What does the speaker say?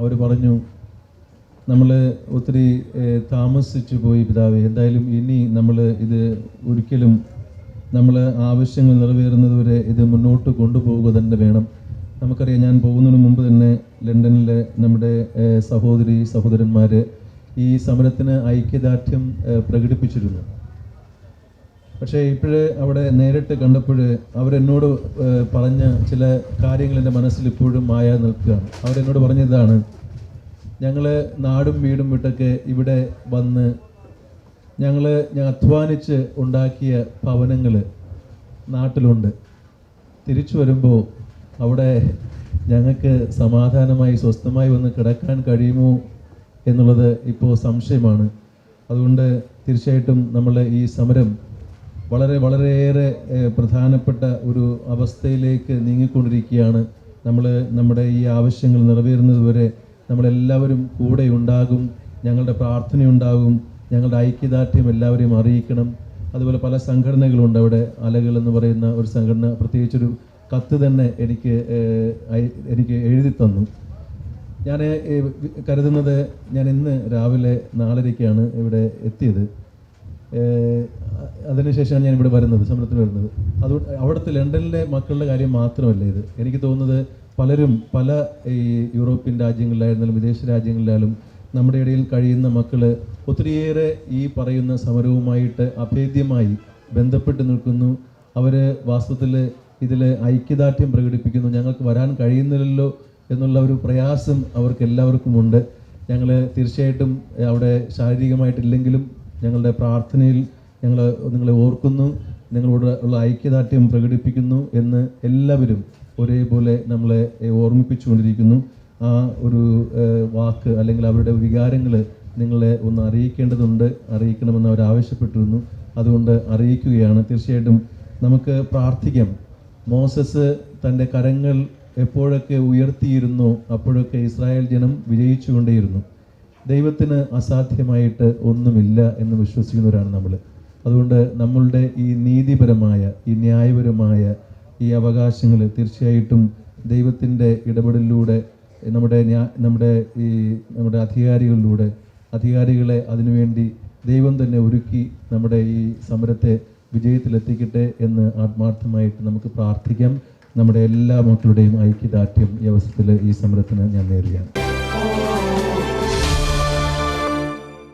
അവർ പറഞ്ഞു നമ്മൾ ഒത്തിരി താമസിച്ചു പോയി പിതാവ്. എന്തായാലും ഇനി നമ്മൾ ഇത് ഒരിക്കലും നമ്മൾ ആവശ്യങ്ങൾ നിറവേറുന്നത് വരെ ഇത് മുന്നോട്ട് കൊണ്ടുപോവുക തന്നെ വേണം. നമുക്കറിയാം ഞാൻ പോകുന്നതിന് മുമ്പ് തന്നെ ലണ്ടനിലെ നമ്മുടെ സഹോദരി സഹോദരന്മാർ ഈ സമരത്തിന് ഐക്യദാർഢ്യം പ്രകടിപ്പിച്ചിരുന്നു. പക്ഷേ ഇപ്പോഴ് അവിടെ നേരിട്ട് കണ്ടപ്പോൾ അവരെന്നോട് പറഞ്ഞ ചില കാര്യങ്ങൾ എന്റെ മനസ്സിൽ ഇപ്പോഴും മായാ നിൽക്കുകയാണ്. അവരെന്നോട് പറഞ്ഞതാണ് ഞങ്ങൾ നാടും വീടും വിട്ടൊക്കെ ഇവിടെ വന്ന് ഞങ്ങൾ ഞാൻ അധ്വാനിച്ച് ഉണ്ടാക്കിയ ഭവനങ്ങൾ നാട്ടിലുണ്ട്. തിരിച്ചു വരുമ്പോൾ അവിടെ ഞങ്ങൾക്ക് സമാധാനമായി സ്വസ്ഥമായി വന്ന് കിടക്കാൻ കഴിയുമോ എന്നുള്ളത് ഇപ്പോൾ സംശയമാണ്. അതുകൊണ്ട് തീർച്ചയായിട്ടും നമ്മൾ ഈ സമരം വളരെ വളരെയേറെ പ്രധാനപ്പെട്ട ഒരു അവസ്ഥയിലേക്ക് നീങ്ങിക്കൊണ്ടിരിക്കുകയാണ്. നമ്മൾ നമ്മുടെ ഈ ആവശ്യങ്ങൾ നിറവേറുന്നതുവരെ നമ്മളെല്ലാവരും കൂടെ ഉണ്ടാകും. ഞങ്ങളുടെ പ്രാർത്ഥനയുണ്ടാകും ഞങ്ങളുടെ ഐക്യദാർഢ്യം എല്ലാവരെയും അറിയിക്കണം. അതുപോലെ പല സംഘടനകളുണ്ട് അവിടെ. അലകൾ എന്ന് പറയുന്ന ഒരു സംഘടന പ്രത്യേകിച്ചൊരു കത്ത് തന്നെ എനിക്ക് എനിക്ക് എഴുതി തന്നു ഞാൻ കരുതുന്നത് ഞാൻ ഇന്ന് രാവിലെ നാലരയ്ക്കാണ് ഇവിടെ എത്തിയത്. അതിനുശേഷമാണ് ഞാൻ ഇവിടെ വരുന്നത് സമരത്തിന് വരുന്നത്. അതുകൊണ്ട് അവിടുത്തെ ലണ്ടനിലെ മക്കളുടെ കാര്യം മാത്രമല്ല ഇത്. എനിക്ക് തോന്നുന്നത് പലരും പല ഈ യൂറോപ്യൻ രാജ്യങ്ങളിലായിരുന്നാലും വിദേശ രാജ്യങ്ങളിലായാലും നമ്മുടെ ഇടയിൽ കഴിയുന്ന മക്കൾ ഒത്തിരിയേറെ ഈ പറയുന്ന സമരവുമായിട്ട് അഭേദ്യമായി ബന്ധപ്പെട്ട് നിൽക്കുന്നു. അവർ വാസ്തവത്തിൽ ഇതിൽ ഐക്യദാർഢ്യം പ്രകടിപ്പിക്കുന്നു. ഞങ്ങൾക്ക് വരാൻ കഴിയുന്നില്ലല്ലോ എന്നുള്ള ഒരു പ്രയാസം അവർക്ക് എല്ലാവർക്കും ഉണ്ട്. ഞങ്ങൾ തീർച്ചയായിട്ടും അവിടെ ശാരീരികമായിട്ടില്ലെങ്കിലും ഞങ്ങളുടെ പ്രാർത്ഥനയിൽ ഞങ്ങൾ നിങ്ങളെ ഓർക്കുന്നു നിങ്ങളോട് ഉള്ള ഐക്യദാർഢ്യം പ്രകടിപ്പിക്കുന്നു എന്ന് എല്ലാവരും ഒരേപോലെ നമ്മളെ ഓർമ്മിപ്പിച്ചുകൊണ്ടിരിക്കുന്നു. ആ ഒരു വാക്ക് അല്ലെങ്കിൽ അവരുടെ വികാരങ്ങൾ നിങ്ങളെ ഒന്ന് അറിയിക്കേണ്ടതുണ്ട് അറിയിക്കണമെന്ന് അവർ ആവശ്യപ്പെട്ടിരുന്നു. അതുകൊണ്ട് അറിയിക്കുകയാണ്. തീർച്ചയായിട്ടും നമുക്ക് പ്രാർത്ഥിക്കാം. മോസസ് തന്റെ കരങ്ങൾ എപ്പോഴൊക്കെ ഉയർത്തിയിരുന്നോ അപ്പോഴൊക്കെ ഇസ്രായേൽ ജനം വിജയിച്ചുകൊണ്ടേയിരുന്നു. ദൈവത്തിന് അസാധ്യമായിട്ട് ഒന്നുമില്ല എന്ന് വിശ്വസിക്കുന്നവരാണ് നമ്മൾ അതുകൊണ്ട് നമ്മളുടെ ഈ നീതിപരമായ ഈ ന്യായപരമായ ഈ അവകാശങ്ങൾ തീർച്ചയായിട്ടും ദൈവത്തിന്റെ ഇടപെടലിലൂടെ നമ്മുടെ നമ്മുടെ ഈ നമ്മുടെ അധികാരികളിലൂടെ അധികാരികളെ അതിനുവേണ്ടി ദൈവം തന്നെ ഒരുക്കി നമ്മുടെ ഈ സമരത്തെ വിജയത്തിലെത്തിക്കട്ടെ എന്ന് ആത്മാർത്ഥമായിട്ട് നമുക്ക് പ്രാർത്ഥിക്കാം. നമ്മുടെ എല്ലാ മക്കളുടെയും ഐക്യദാർഢ്യം ഈ അവസരത്തിൽ ഈ സമരത്തിന് ഞാൻ നേരുകയാണ്.